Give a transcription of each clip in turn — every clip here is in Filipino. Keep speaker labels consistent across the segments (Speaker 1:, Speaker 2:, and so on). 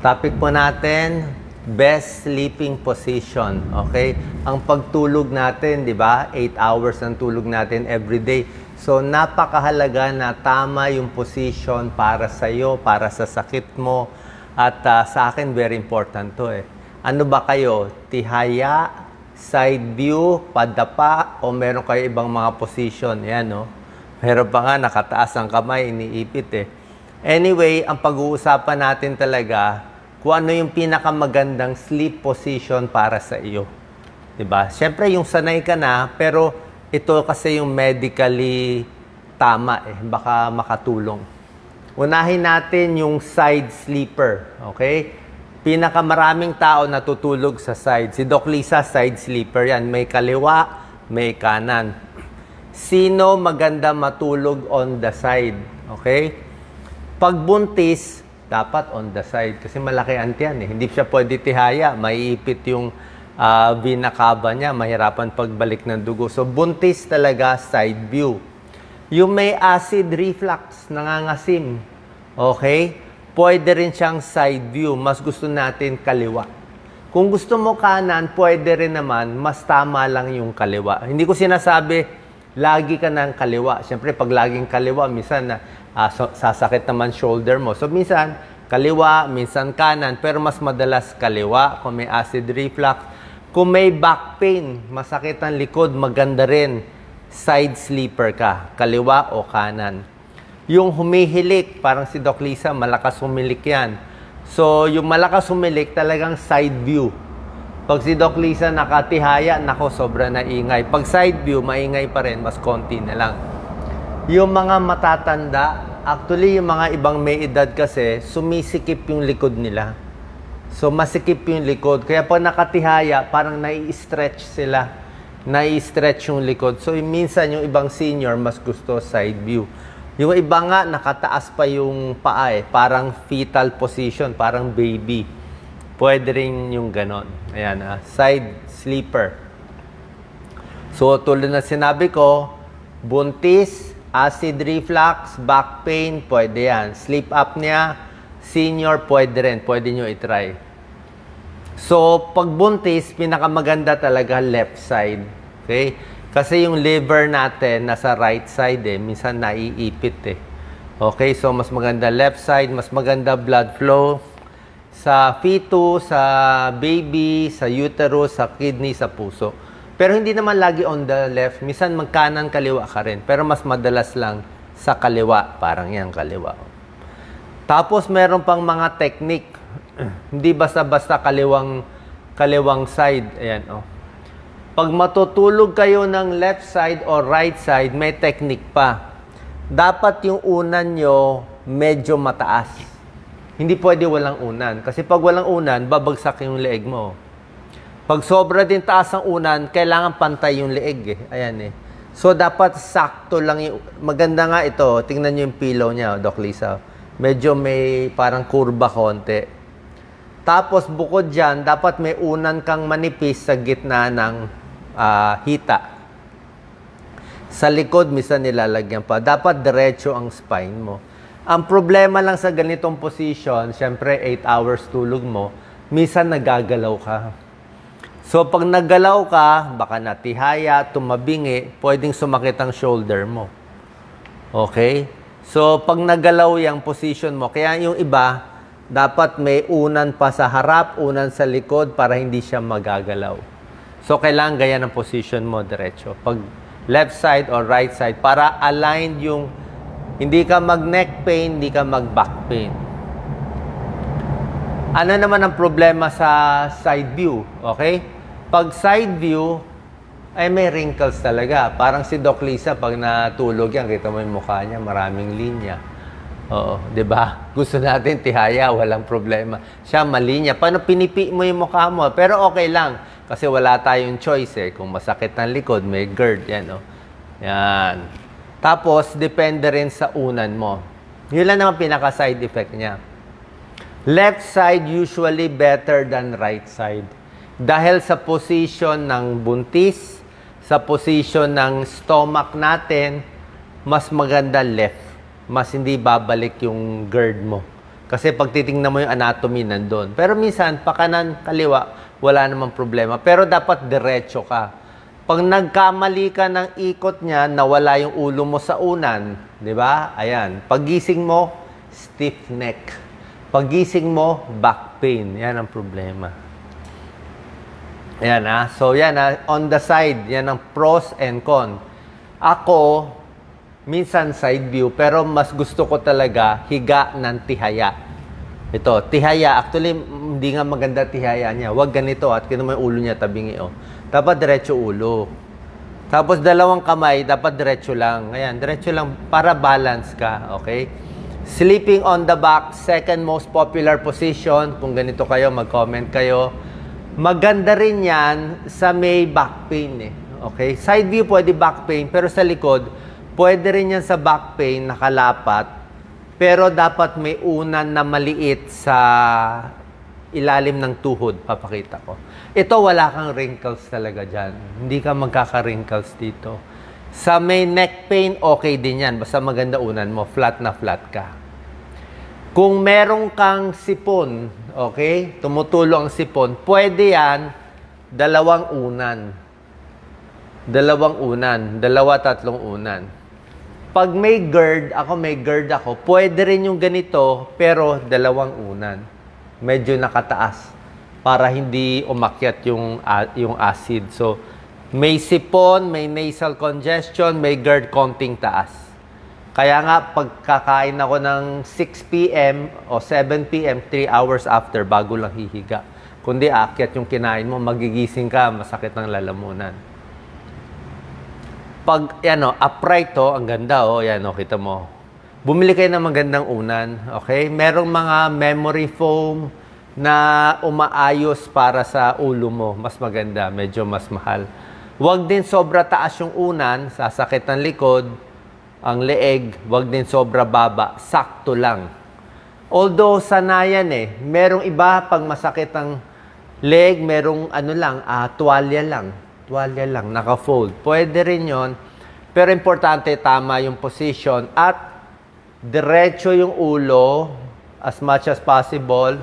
Speaker 1: Topic po natin, best sleeping position. Okay? Ang pagtulog natin, di ba? 8 hours ang tulog natin every day. So, napakahalaga na tama yung position para sa iyo, para sa sakit mo. At ah, sa akin, very important to eh. Ano ba kayo? Tihaya, side view, padapa, o meron kayo ibang mga position? Yan, no? Meron pa nga, nakataas ang kamay, iniipit eh. Anyway, ang pag-uusapan natin talaga, kung ano yung pinakamagandang sleep position para sa iyo. 'Di ba? Siyempre, yung sanay ka na, pero ito kasi yung medically tama eh. Baka makatulong. Unahin natin yung side sleeper. Okay? Pinakamaraming tao natutulog sa side. Si Doc Lisa, side sleeper yan. May kaliwa, may kanan. Sino maganda matulog on the side? Okay? Pag buntis, dapat on the side. Kasi malaki ang tiyan eh. Hindi siya pwede tihaya. Maiipit yung ah, vena niya. Mahirapan pagbalik ng dugo. So, buntis talaga side view. Yung may acid reflux, nangangasim. Okay? Pwede rin siyang side view. Mas gusto natin kaliwa. Kung gusto mo kanan, pwede rin naman, mas tama lang yung kaliwa. Hindi ko sinasabi, lagi ka ng kaliwa. Siyempre, pag laging kaliwa, minsan na ah, so- sasakit naman shoulder mo. So, minsan, kaliwa, minsan kanan, pero mas madalas kaliwa kung may acid reflux. Kung may back pain, masakit ang likod, maganda rin, side sleeper ka, kaliwa o kanan. Yung humihilik, parang si Doc Lisa, malakas humilik yan. So, yung malakas humilik, talagang side view. Pag si Doc Lisa nakatihaya, nako, sobra na ingay. Pag side view, maingay pa rin, mas konti na lang. Yung mga matatanda, actually yung mga ibang may edad kasi, sumisikip yung likod nila. So masikip yung likod. Kaya pag nakatihaya, parang nai-stretch sila. Nai-stretch yung likod. So minsan yung ibang senior, mas gusto side view. Yung iba nga, nakataas pa yung paa eh. Parang fetal position, parang baby. Pwede rin yung ganon. Ayan, ah, side sleeper. So, tulad na sinabi ko, buntis, acid reflux, back pain, pwede yan. Sleep apnea, senior, pwede rin. Pwede nyo itry. So, pag buntis, pinakamaganda talaga left side. Okay? Kasi yung liver natin nasa right side eh. Minsan naiipit eh. Okay? So, mas maganda left side, mas maganda blood flow sa fetus, sa baby, sa uterus, sa kidney, sa puso. Pero hindi naman lagi on the left. Minsan magkanan kaliwa ka rin. Pero mas madalas lang sa kaliwa. Parang yan, kaliwa. Tapos meron pang mga technique. hindi basta-basta kaliwang kaliwang side. Ayan, oh. Pag matutulog kayo ng left side or right side, may technique pa. Dapat yung unan nyo medyo mataas. Hindi pwede walang unan. Kasi pag walang unan, babagsak yung leeg mo. Pag sobra din taas ang unan, kailangan pantay yung leeg eh. Ayan eh. So, dapat sakto lang yung... Maganda nga ito. Tingnan nyo yung pillow niya, Doc Lisa. Medyo may parang kurba konti. Tapos, bukod dyan, dapat may unan kang manipis sa gitna ng ah, hita. Sa likod, minsan nilalagyan pa. Dapat diretso ang spine mo. Ang problema lang sa ganitong position, syempre 8 hours tulog mo, minsan nagagalaw ka. So pag naggalaw ka, baka natihaya, tumabingi, pwedeng sumakit ang shoulder mo. Okay? So pag naggalaw yung position mo, kaya yung iba, dapat may unan pa sa harap, unan sa likod para hindi siya magagalaw. So kailangan gaya ng position mo diretso. Pag left side or right side, para aligned yung hindi ka mag neck pain, hindi ka mag back pain. Ano naman ang problema sa side view? Okay? Pag side view, ay may wrinkles talaga. Parang si Doc Lisa, pag natulog yan, kita mo yung mukha niya, maraming linya. Oo, di ba? Gusto natin tihaya, walang problema. Siya malinya. Paano pinipi mo yung mukha mo? Pero okay lang. Kasi wala tayong choice eh. Kung masakit ang likod, may GERD. Yan, oh. Yan. Tapos, depende rin sa unan mo. Yun lang naman pinaka-side effect niya. Left side usually better than right side. Dahil sa position ng buntis, sa position ng stomach natin, mas maganda left. Mas hindi babalik yung GERD mo. Kasi pag titingnan mo yung anatomy nandun. Pero minsan, pa kanan, kaliwa, wala namang problema. Pero dapat diretso ka. Pag nagkamali ka ng ikot niya, nawala yung ulo mo sa unan, di ba? Ayan. Pagising mo, stiff neck. Pagising mo, back pain. Yan ang problema. Ayan ah. So yan ah, on the side, yan ang pros and con. Ako, minsan side view, pero mas gusto ko talaga higa ng tihaya. Ito, tihaya. Actually, hindi nga maganda tihaya niya. Huwag ganito at kino mo yung ulo niya tabingi oh. Dapat diretso ulo. Tapos dalawang kamay, dapat diretso lang. Ayan, diretso lang para balance ka, okay? Sleeping on the back, second most popular position. Kung ganito kayo, mag-comment kayo. Maganda rin yan sa may back pain eh. Okay? Side view pwede back pain, pero sa likod, pwede rin yan sa back pain, nakalapat. Pero dapat may unan na maliit sa ilalim ng tuhod, papakita ko. Ito, wala kang wrinkles talaga dyan. Hindi ka magkaka-wrinkles dito. Sa may neck pain, okay din yan. Basta maganda unan mo, flat na flat ka. Kung meron kang sipon, okay, tumutulo ang sipon, pwede yan, dalawang unan. Dalawang unan, dalawa, tatlong unan. Pag may GERD, ako may GERD ako, pwede rin yung ganito, pero dalawang unan. Medyo nakataas para hindi umakyat yung, a- yung acid. So, may sipon, may nasal congestion, may GERD konting taas. Kaya nga, pagkakain ako ng 6 p.m. o 7 p.m., 3 hours after, bago lang hihiga. Kundi aakyat yung kinain mo, magigising ka, masakit ng lalamunan. Pag, yan o, upright to, ang ganda o, yan o, kita mo. Bumili kayo ng magandang unan, okay? Merong mga memory foam na umaayos para sa ulo mo. Mas maganda, medyo mas mahal. Huwag din sobra taas yung unan, sasakit ng likod, ang leeg, wag din sobra baba, sakto lang. Although sanayan eh, merong iba pag masakit ang leg, merong ano lang, ah, tuwalya lang. Tuwalya lang, naka-fold. Pwede rin yon pero importante tama yung position at diretso yung ulo as much as possible.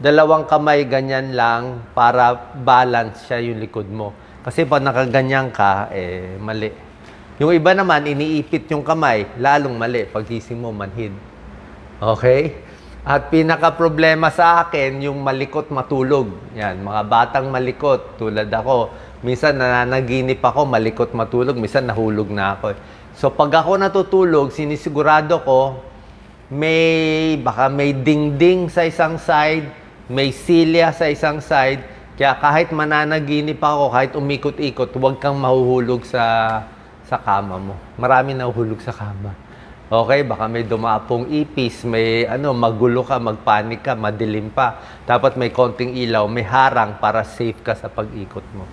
Speaker 1: Dalawang kamay ganyan lang para balance siya yung likod mo. Kasi pag nakaganyan ka, eh, mali. Yung iba naman, iniipit yung kamay, lalong mali. Pagising mo, manhid. Okay? At pinaka-problema sa akin, yung malikot matulog. Yan, mga batang malikot, tulad ako. Minsan nananaginip ako, malikot matulog. Minsan nahulog na ako. So pag ako natutulog, sinisigurado ko, may, baka may dingding sa isang side, may silya sa isang side. Kaya kahit mananaginip ako, kahit umikot-ikot, huwag kang mahuhulog sa sa kama mo. Marami nahuhulog sa kama. Okay, baka may dumapong ipis, may ano, magulo ka, magpanik ka, madilim pa. Dapat may konting ilaw, may harang para safe ka sa pag-ikot mo.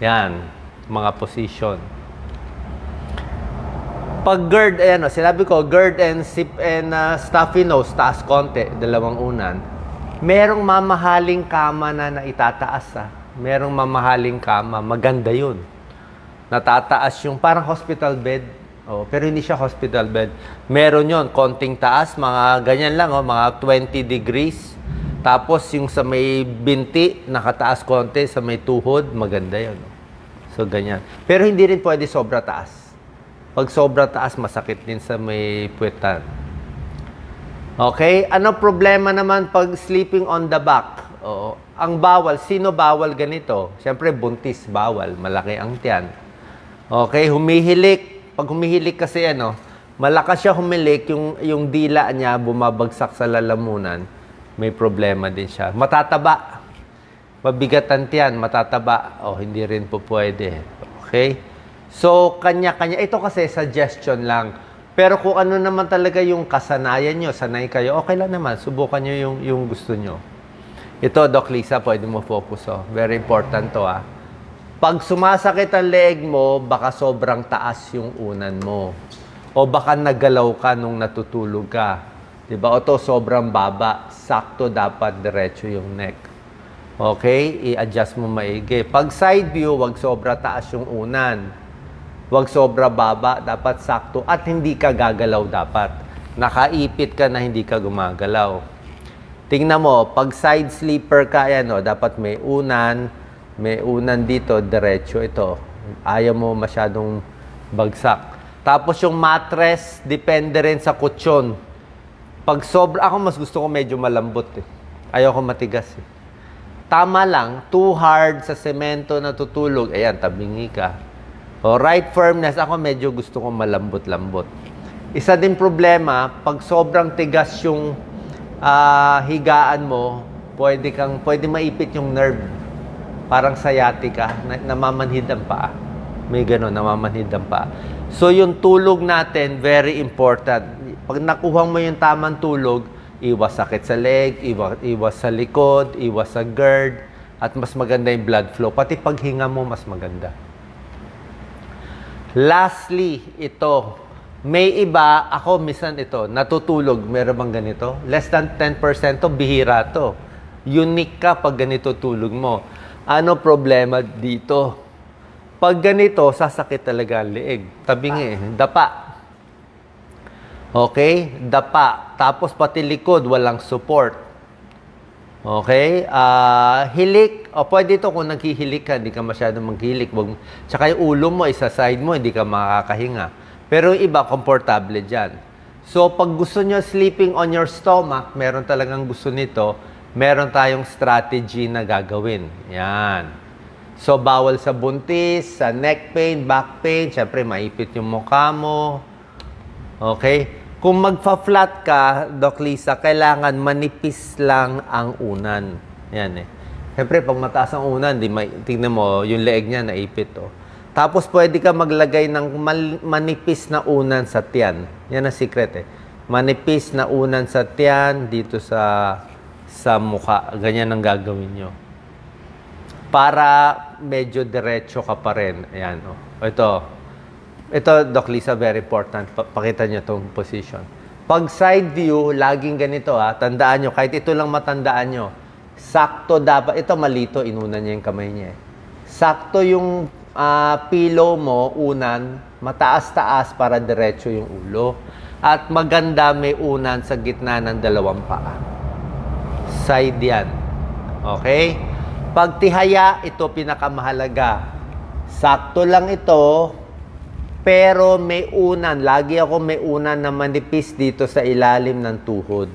Speaker 1: Yan, mga position. Pag GERD, ayan o, sinabi ko, GERD and sip and uh, stuffy nose, taas konti, dalawang unan. Merong mamahaling kama na naitataas ah. Merong mamahaling kama, maganda yun. Natataas yung parang hospital bed. Oh, pero hindi siya hospital bed. Meron yon konting taas, mga ganyan lang, oh, mga 20 degrees. Tapos yung sa may binti, nakataas konti, sa may tuhod, maganda yun. oh. So, ganyan. Pero hindi rin pwede sobra taas. Pag sobra taas, masakit din sa may puwetan. Okay? Ano problema naman pag sleeping on the back? Oo. Ang bawal, sino bawal ganito? Siyempre, buntis, bawal. Malaki ang tiyan. Okay, humihilik. Pag humihilik kasi ano, malakas siya humilik, yung, yung dila niya bumabagsak sa lalamunan, may problema din siya. Matataba. Mabigat ang tiyan, matataba. O, hindi rin po pwede. Okay? So, kanya-kanya. Ito kasi suggestion lang. Pero kung ano naman talaga yung kasanayan nyo, sanay kayo, okay lang naman. Subukan nyo yung, yung gusto nyo. Ito, Doc Lisa, pwede mo focus. Oh. Very important to, ah. Pag sumasakit ang leeg mo, baka sobrang taas yung unan mo. O baka nagalaw ka nung natutulog ka. Di ba? O to, sobrang baba. Sakto dapat diretso yung neck. Okay? I-adjust mo maigi. Pag side view, wag sobra taas yung unan. Wag sobra baba. Dapat sakto. At hindi ka gagalaw dapat. Nakaipit ka na hindi ka gumagalaw. Tingnan mo, pag side sleeper ka, yan, oh, dapat may unan, may unan dito, diretso ito. Ayaw mo masyadong bagsak. Tapos yung mattress, depende rin sa kutsyon. Pag sobra, ako mas gusto ko medyo malambot eh. Ayaw ko matigas eh. Tama lang, too hard sa semento na tutulog, ayan, tabingi ka. O right firmness, ako medyo gusto ko malambot-lambot. Isa din problema, pag sobrang tigas yung ah, higaan mo, pwede kang pwede maipit yung nerve. Parang sciatica, na, namamanhid ang paa. May gano'n, namamanhid ang paa. So yung tulog natin, very important. Pag nakuha mo yung tamang tulog, iwas sakit sa leg, iwas, iwas sa likod, iwas sa GERD, at mas maganda yung blood flow. Pati paghinga mo, mas maganda. Lastly, ito. May iba, ako minsan ito, natutulog, meron bang ganito? Less than 10% to, bihira to. Unique ka pag ganito tulog mo. Ano problema dito? Pag ganito, sasakit talaga ang liig. Tabingi, eh, dapa. Okay? Dapa. Tapos pati likod, walang support. Okay? Ah, hilik. O pwede ito kung naghihilik ka, hindi ka masyadong maghilik. Wag, tsaka yung ulo mo, isa side mo, hindi ka makakahinga. Pero yung iba, komportable dyan. So, pag gusto nyo sleeping on your stomach, meron talagang gusto nito, meron tayong strategy na gagawin. Yan. So, bawal sa buntis, sa neck pain, back pain, syempre maipit yung mukha mo. Okay? Kung magfa-flat ka, Doc Lisa, kailangan manipis lang ang unan. Yan eh. Siyempre, pag mataas ang unan, di may, tingnan mo, yung leeg niya naipit. Oh. Tapos, pwede ka maglagay ng mal- manipis na unan sa tiyan. Yan ang secret eh. Manipis na unan sa tiyan, dito sa sa mukha. Ganyan ang gagawin nyo. Para medyo diretso ka pa rin. Ayan, oh. Ito, ito, Doc Lisa, very important. Pa- pakita nyo itong position. Pag side view, laging ganito ha. Tandaan nyo, kahit ito lang matandaan nyo. Sakto dapat, ito malito, inunan niya yung kamay niya. eh. Sakto yung ah, pillow mo, unan, mataas-taas para diretso yung ulo. At maganda may unan sa gitna ng dalawang paa. Side yan. Okay? Pag tihaya, ito pinakamahalaga. Sakto lang ito, pero may unan. Lagi ako may unan na manipis dito sa ilalim ng tuhod.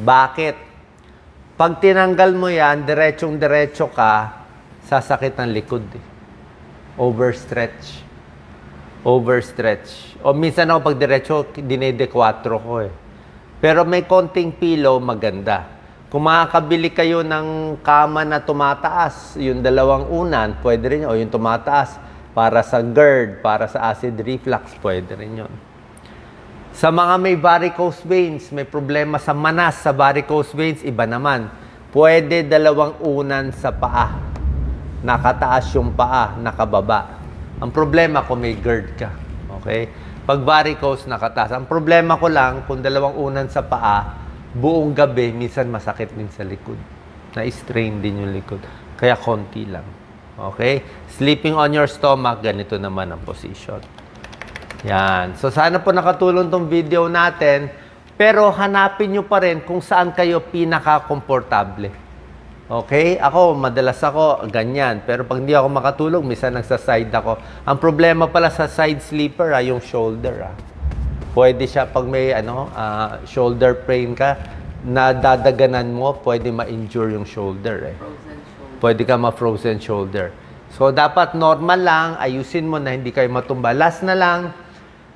Speaker 1: Bakit? Pag tinanggal mo yan, diretsong-diretso ka, sasakit ang likod. Eh. Overstretch. Overstretch. O minsan ako pag diretso, dinede-4 ko eh. Pero may konting pillow, maganda. Kung makakabili kayo ng kama na tumataas, yung dalawang unan, pwede rin. O yung tumataas, para sa GERD, para sa acid reflux, pwede rin yun. Sa mga may varicose veins, may problema sa manas sa varicose veins, iba naman. Pwede dalawang unan sa paa. Nakataas yung paa, nakababa. Ang problema kung may GERD ka. Okay? Pag varicose, nakataas. Ang problema ko lang, kung dalawang unan sa paa, buong gabi, minsan masakit din sa likod. Na-strain din yung likod. Kaya konti lang. Okay? Sleeping on your stomach, ganito naman ang position. Yan. So, sana po nakatulong tong video natin. Pero hanapin nyo pa rin kung saan kayo pinaka-komportable. Okay? Ako, madalas ako ganyan. Pero pag hindi ako makatulog, minsan nagsa-side ako. Ang problema pala sa side sleeper, ah, yung shoulder. Ah. Pwede siya pag may ano, ah, shoulder pain ka, na dadaganan mo, pwede ma-injure yung shoulder. Eh pwede ka ma-frozen shoulder. So, dapat normal lang, ayusin mo na hindi kayo matumba. Last na lang,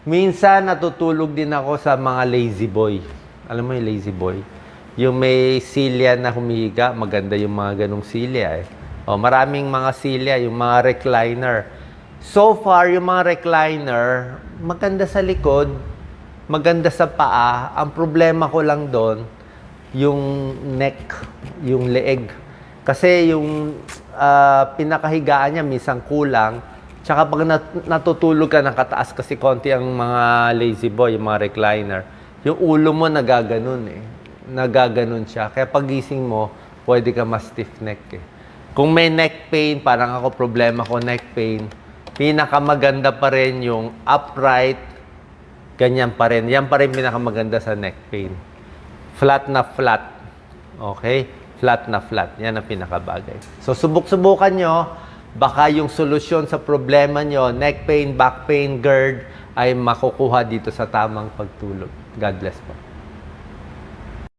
Speaker 1: minsan natutulog din ako sa mga lazy boy. Alam mo yung lazy boy? Yung may silya na humihiga, maganda yung mga ganong silya eh. O, maraming mga silya, yung mga recliner. So far, yung mga recliner, maganda sa likod, maganda sa paa. Ang problema ko lang doon, yung neck, yung leeg. Kasi yung ah, pinakahigaan niya minsan kulang. Tsaka pag nat- natutulog ka ng kataas kasi konti ang mga lazy boy, yung mga recliner, yung ulo mo nagaganon eh. Nagaganon siya. Kaya pagising mo, pwede ka ma-stiff neck eh. Kung may neck pain, parang ako problema ko neck pain, pinakamaganda pa rin yung upright, ganyan pa rin. Yan pa rin pinakamaganda sa neck pain. Flat na flat. Okay? Flat na flat. Yan ang pinakabagay. So, subok-subukan nyo. Baka yung solusyon sa problema nyo, neck pain, back pain, GERD, ay makukuha dito sa tamang pagtulog. God bless po.